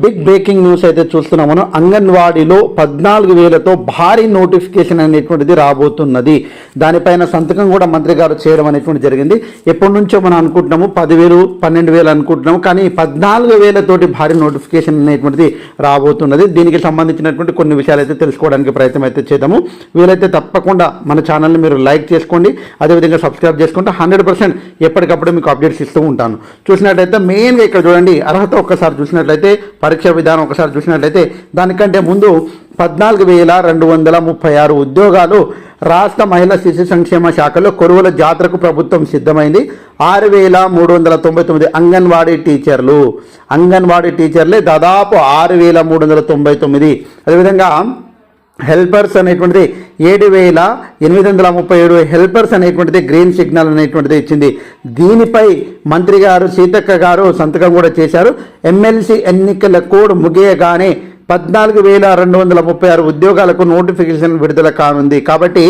Big breaking news అయితే చూస్తున్నామను. అంగన్వాడీలో పద్నాలుగు వేలతో భారీ నోటిఫికేషన్ అనేటువంటిది రాబోతున్నది. దానిపైన సంతకం కూడా మంత్రి గారు చేయడం అనేటువంటి జరిగింది. ఎప్పటి నుంచో మనం అనుకుంటున్నాము పదివేలు పన్నెండు వేలు అనుకుంటున్నాము కానీ పద్నాలుగు వేలతోటి భారీ నోటిఫికేషన్ అనేటువంటిది రాబోతున్నది. దీనికి సంబంధించినటువంటి కొన్ని విషయాలు అయితే తెలుసుకోవడానికి ప్రయత్నం అయితే చేద్దాము. వీలైతే తప్పకుండా మన ఛానల్ని మీరు లైక్ చేసుకోండి అదేవిధంగా సబ్స్క్రైబ్ చేసుకుంటే హండ్రెడ్ పర్సెంట్ ఎప్పటికప్పుడు మీకు అప్డేట్స్ ఇస్తూ ఉంటాను. చూసినట్లయితే మెయిన్గా ఇక్కడ చూడండి అర్హత ఒక్కసారి చూసినట్లయితే పరీక్ష విధానం ఒకసారి చూసినట్లయితే దానికంటే ముందు పద్నాలుగు వేల రెండు వందల ముప్పై ఆరు ఉద్యోగాలు రాష్ట్ర మహిళా శిశు సంక్షేమ శాఖలో కొరువుల జాతరకు ప్రభుత్వం సిద్ధమైంది. ఆరు వేల మూడు వందల తొంభై తొమ్మిది అంగన్వాడీ టీచర్లు. అంగన్వాడీ టీచర్లే దాదాపు ఆరు వేల మూడు వందల తొంభై తొమ్మిది. అదేవిధంగా హెల్పర్స్ అనేటువంటిది ఏడు వేల ఎనిమిది వందల ముప్పై ఏడు హెల్పర్స్ అనేటువంటిది గ్రీన్ సిగ్నల్ అనేటువంటిది ఇచ్చింది. దీనిపై మంత్రి గారు సీతక్క గారు సంతకం కూడా చేశారు. ఎమ్మెల్సీ ఎన్నికల కోడ్ ముగియగానే పద్నాలుగు వేల రెండు వందల ముప్పై ఆరు ఉద్యోగాలకు నోటిఫికేషన్ విడుదల కానుంది. కాబట్టి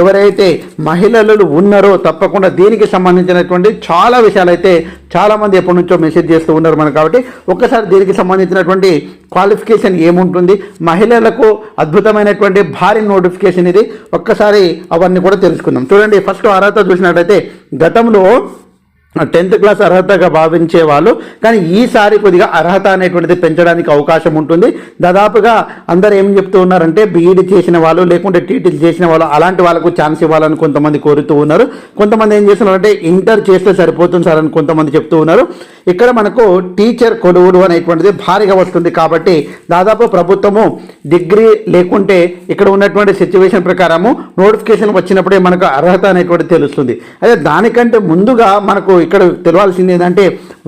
ఎవరైతే మహిళలు ఉన్నారో తప్పకుండా దీనికి సంబంధించినటువంటి చాలా విషయాలు అయితే చాలామంది ఎప్పటి నుంచో మెసేజ్ చేస్తూ ఉన్నారు మనకు. కాబట్టి ఒక్కసారి దీనికి సంబంధించినటువంటి క్వాలిఫికేషన్ ఏముంటుంది? మహిళలకు అద్భుతమైనటువంటి భారీ నోటిఫికేషన్ ఇది. ఒక్కసారి అవన్నీ కూడా తెలుసుకుందాం. చూడండి ఫస్ట్ అర్హత చూసినట్టయితే గతంలో టెన్త్ క్లాస్ అర్హతగా భావించే వాళ్ళు కానీ ఈసారి కొద్దిగా అర్హత అనేటువంటిది పెంచడానికి అవకాశం ఉంటుంది. దాదాపుగా అందరు ఏం చెప్తూ ఉన్నారంటే బీఈడి చేసిన వాళ్ళు లేకుంటే టీటీలు చేసిన వాళ్ళు అలాంటి వాళ్ళకు ఛాన్స్ ఇవ్వాలని కొంతమంది కోరుతూ ఉన్నారు. కొంతమంది ఏం చేస్తున్నారంటే ఇంటర్ చేస్తే సరిపోతుంది సార్ అని కొంతమంది చెప్తూ ఉన్నారు. ఇక్కడ మనకు టీచర్ కొలువులు అనేటువంటిది భారీగా వస్తుంది కాబట్టి దాదాపు ప్రభుత్వము డిగ్రీ లేకుంటే ఇక్కడ ఉన్నటువంటి సిచ్యువేషన్ ప్రకారము నోటిఫికేషన్ వచ్చినప్పుడే మనకు అర్హత అనేటువంటిది తెలుస్తుంది. అదే దానికంటే ముందుగా మనకు ఇక్కడ తెలవాల్సింది ఏంటంటే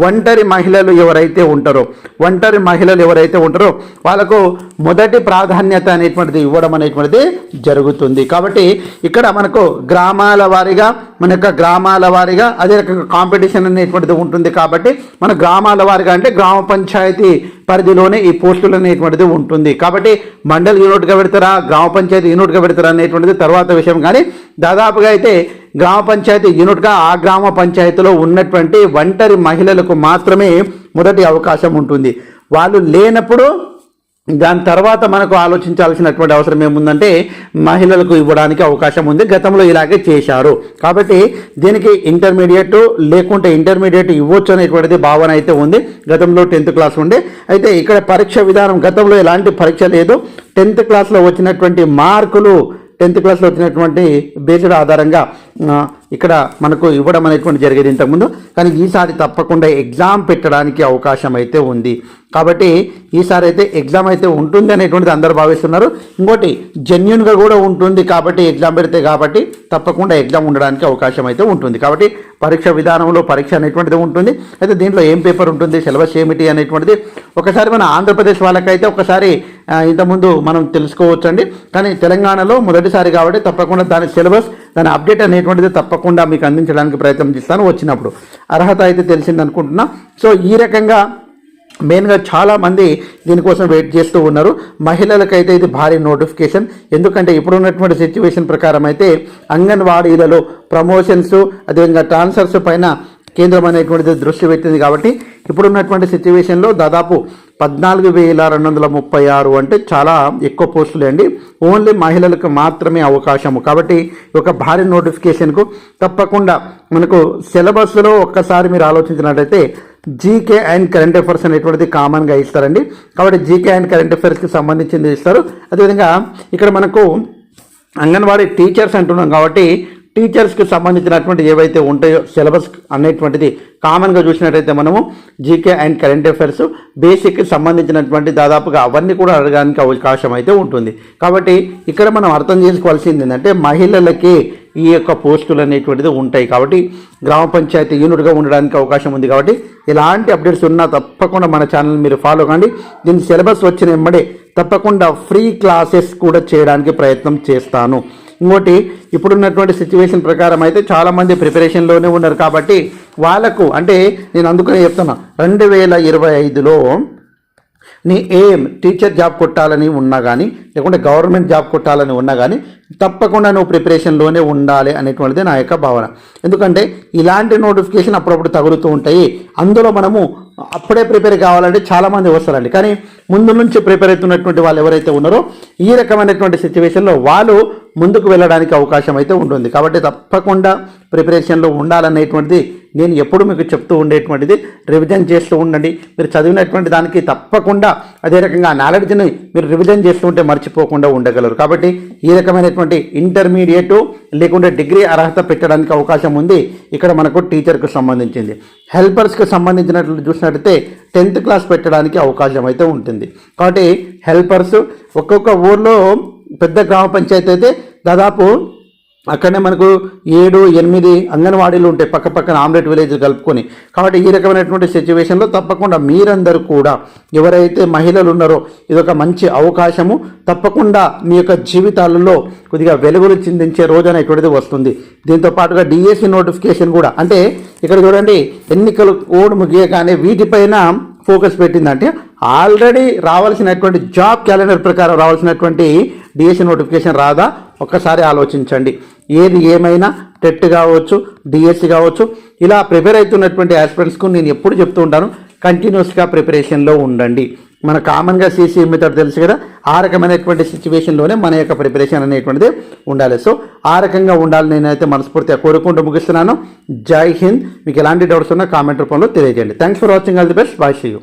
ఒంటరి మహిళలు ఎవరైతే ఉంటారో ఒంటరి మహిళలు ఎవరైతే ఉంటారో వాళ్ళకు మొదటి ప్రాధాన్యత అనేటువంటిది ఇవ్వడం అనేటువంటిది జరుగుతుంది. కాబట్టి ఇక్కడ మనకు గ్రామాల వారీగా మన యొక్క గ్రామాల వారీగా అదే రకంగా కాంపిటీషన్ అనేటువంటిది ఉంటుంది. కాబట్టి మన గ్రామాల వారీగా అంటే గ్రామ పంచాయతీ పరిధిలోనే ఈ పోస్టులు అనేటువంటిది ఉంటుంది. కాబట్టి మండల్ యూనిట్గా పెడతారా గ్రామ పంచాయతీ యూనిట్గా పెడతారా అనేటువంటిది తర్వాత విషయం. కానీ దాదాపుగా అయితే గ్రామ పంచాయతీ యూనిట్గా ఆ గ్రామ పంచాయతీలో ఉన్నటువంటి ఒంటరి మహిళలకు మాత్రమే మొదటి అవకాశం ఉంటుంది. వాళ్ళు లేనప్పుడు దాని తర్వాత మనకు ఆలోచించాల్సినటువంటి అవసరం ఏముందంటే మహిళలకు ఇవ్వడానికి అవకాశం ఉంది. గతంలో ఇలాగే చేశారు. కాబట్టి దీనికి ఇంటర్మీడియట్ లేకుంటే ఇంటర్మీడియట్ ఇవ్వచ్చు అనేటువంటిది భావన అయితే ఉంది. గతంలో టెన్త్ క్లాస్ ఉండే. అయితే ఇక్కడ పరీక్ష విధానం గతంలో ఎలాంటి పరీక్ష లేదు. టెన్త్ క్లాస్లో వచ్చినటువంటి మార్కులు టెన్త్ క్లాస్లో వచ్చినటువంటి బేస్డ్ ఆధారంగా ఇక్కడ మనకు ఇవ్వడం అనేటువంటి జరిగేది ఇంతకుముందు. కానీ ఈసారి తప్పకుండా ఎగ్జామ్ పెట్టడానికి అవకాశం అయితే ఉంది. కాబట్టి ఈసారి అయితే ఎగ్జామ్ అయితే ఉంటుంది అనేటువంటిది అందరూ భావిస్తున్నారు. ఇంకోటి జెన్యున్గా కూడా ఉంటుంది కాబట్టి ఎగ్జామ్ పెడితే కాబట్టి తప్పకుండా ఎగ్జామ్ ఉండడానికి అవకాశం అయితే ఉంటుంది. కాబట్టి పరీక్ష విధానంలో పరీక్ష అనేటువంటిది ఉంటుంది. అయితే దీంట్లో ఏం పేపర్ ఉంటుంది సిలబస్ ఏమిటి అనేటువంటిది. ఒకసారి మన ఆంధ్రప్రదేశ్ వాళ్ళకైతే ఒకసారి ఇంతకుముందు మనం తెలుసుకోవచ్చండి. కానీ తెలంగాణలో మొదటిసారి కాబట్టి తప్పకుండా దాని సిలబస్ దాని అప్డేట్ అనేటువంటిది తప్పకుండా మీకు అందించడానికి ప్రయత్నం చేస్తాను వచ్చినప్పుడు. అర్హత అయితే తెలిసింది అనుకుంటున్నా సో ఈ రకంగా మెయిన్గా చాలామంది దీనికోసం వెయిట్ చేస్తూ ఉన్నారు. మహిళలకైతే ఇది భారీ నోటిఫికేషన్. ఎందుకంటే ఇప్పుడు ఉన్నటువంటి సిచ్యువేషన్ ప్రకారం అయితే అంగన్వాడీలలో ప్రమోషన్స్ అదేవిధంగా ట్రాన్స్ఫర్స్ పైన కేంద్రం అనేటువంటిది దృష్టి పెట్టింది కాబట్టి ఇప్పుడున్నటువంటి సిచ్యువేషన్లో దాదాపు పద్నాలుగు వేల రెండు వందల ముప్పై ఆరు అంటే చాలా ఎక్కువ పోస్టులే అండి. ఓన్లీ మహిళలకు మాత్రమే అవకాశము. కాబట్టి ఒక భారీ నోటిఫికేషన్కు తప్పకుండా మనకు సిలబస్లో ఒక్కసారి మీరు ఆలోచించినట్టయితే జీకే అండ్ కరెంట్ అఫైర్స్ అనేటువంటిది కామన్గా ఇస్తారండి. కాబట్టి జీకే అండ్ కరెంట్ అఫైర్స్కి సంబంధించింది ఇస్తారు. అదేవిధంగా ఇక్కడ మనకు అంగన్వాడీ టీచర్స్ అంటున్నాం కాబట్టి టీచర్స్కి సంబంధించినటువంటి ఏవైతే ఉంటాయో సిలబస్ అనేటువంటిది కామన్గా చూసినట్టయితే మనము జీకే అండ్ కరెంట్ అఫైర్స్ బేసిక్కి సంబంధించినటువంటి దాదాపుగా అవన్నీ కూడా అడగడానికి అవకాశం అయితే ఉంటుంది. కాబట్టి ఇక్కడ మనం అర్థం చేసుకోవాల్సింది ఏంటంటే మహిళలకి ఈ యొక్క పోస్టులు అనేటువంటిది ఉంటాయి. కాబట్టి గ్రామ పంచాయతీ యూనిట్గా ఉండడానికి అవకాశం ఉంది. కాబట్టి ఇలాంటి అప్డేట్స్ ఉన్నా తప్పకుండా మన ఛానల్ మీరు ఫాలో కండి. దీని సిలబస్ వచ్చిన వెంబడే తప్పకుండా ఫ్రీ క్లాసెస్ కూడా చేయడానికి ప్రయత్నం చేస్తాను. ఇంకోటి ఇప్పుడున్నటువంటి సిచ్యువేషన్ ప్రకారం అయితే చాలామంది ప్రిపరేషన్లోనే ఉన్నారు కాబట్టి వాళ్ళకు అంటే నేను అందుకనే చెప్తున్నా రెండు వేల ఇరవై ఐదులో నీ ఏం టీచర్ జాబ్ కొట్టాలని ఉన్నా కానీ లేకుంటే గవర్నమెంట్ జాబ్ కొట్టాలని ఉన్నా కానీ తప్పకుండా నువ్వు ప్రిపరేషన్లోనే ఉండాలి అనేటువంటిది నా యొక్క భావన. ఎందుకంటే ఇలాంటి నోటిఫికేషన్ అప్పుడప్పుడు తగులుతూ ఉంటాయి. అందులో మనము అప్పుడే ప్రిపేర్ కావాలంటే చాలామంది వస్తారండి. కానీ ముందు నుంచి ప్రిపేర్ అవుతున్నటువంటి వాళ్ళు ఎవరైతే ఉన్నారో ఈ రకమైనటువంటి సిచ్యువేషన్లో వాళ్ళు ముందుకు వెళ్ళడానికి అవకాశం అయితే ఉంటుంది. కాబట్టి తప్పకుండా ప్రిపరేషన్లో ఉండాలనేటువంటిది నేను ఎప్పుడు మీకు చెప్తూ ఉండేటువంటిది రివిజన్ చేస్తూ ఉండండి. మీరు చదివినటువంటి దానికి తప్పకుండా అదే రకంగా నాలెడ్జ్ని మీరు రివిజన్ చేస్తూ ఉంటే మర్చిపోకుండా ఉండగలరు. కాబట్టి ఈ రకమైనటువంటి ఇంటర్మీడియట్ లేకుంటే డిగ్రీ అర్హత పెట్టడానికి అవకాశం ఉంది. ఇక్కడ మనకు టీచర్కు సంబంధించింది. హెల్పర్స్కి సంబంధించినట్లు చూసినట్టయితే టెన్త్ క్లాస్ పెట్టడానికి అవకాశం అయితే ఉంటుంది. కాబట్టి హెల్పర్స్ ఒక్కొక్క ఊర్లో పెద్ద గ్రామ పంచాయతీ అయితే దాదాపు అక్కడనే మనకు ఏడు ఎనిమిది అంగన్వాడీలు ఉంటాయి. పక్క పక్కన ఆమ్లెట్ విలేజ్ కలుపుకొని. కాబట్టి ఈ రకమైనటువంటి సిచ్యువేషన్లో తప్పకుండా మీరందరూ కూడా ఎవరైతే మహిళలు ఉన్నారో ఇది ఒక మంచి అవకాశము. తప్పకుండా మీ యొక్క జీవితాలలో కొద్దిగా వెలుగులు చిందించే రోజు అనేటువంటిది వస్తుంది. దీంతో పాటుగా డిఎస్సి నోటిఫికేషన్ కూడా. అంటే ఇక్కడ చూడండి ఎన్నికలు కోడ్ ముగియగానే వీటిపైన ఫోకస్ పెట్టిందంటే ఆల్రెడీ రావాల్సినటువంటి జాబ్ క్యాలెండర్ ప్రకారం రావాల్సినటువంటి డిఎస్సి నోటిఫికేషన్ రాదా? ఒక్కసారి ఆలోచించండి. ఏది ఏమైనా టెట్ కావచ్చు డిఎస్సి కావచ్చు ఇలా ప్రిపేర్ అవుతున్నటువంటి ఆస్పిరెంట్స్కు నేను ఎప్పుడు చెప్తూ ఉంటాను కంటిన్యూస్గా ప్రిపరేషన్లో ఉండండి. మన కామన్గా సీసీ మెథడ్ తెలుసు కదా ఆ రకమైనటువంటి సిచ్యువేషన్లోనే మన యొక్క ప్రిపరేషన్ అనేటువంటిది ఉండాలి. సో ఆ రకంగా ఉండాలి నేనైతే మనస్ఫూర్తిగా కోరుకుంటూ ముగిస్తున్నాను. జై హింద్. మీకు ఎలాంటి డౌట్స్ ఉన్నా కామెంట్ రూపంలో తెలియజేయండి. Thanks for watching all the best bye see you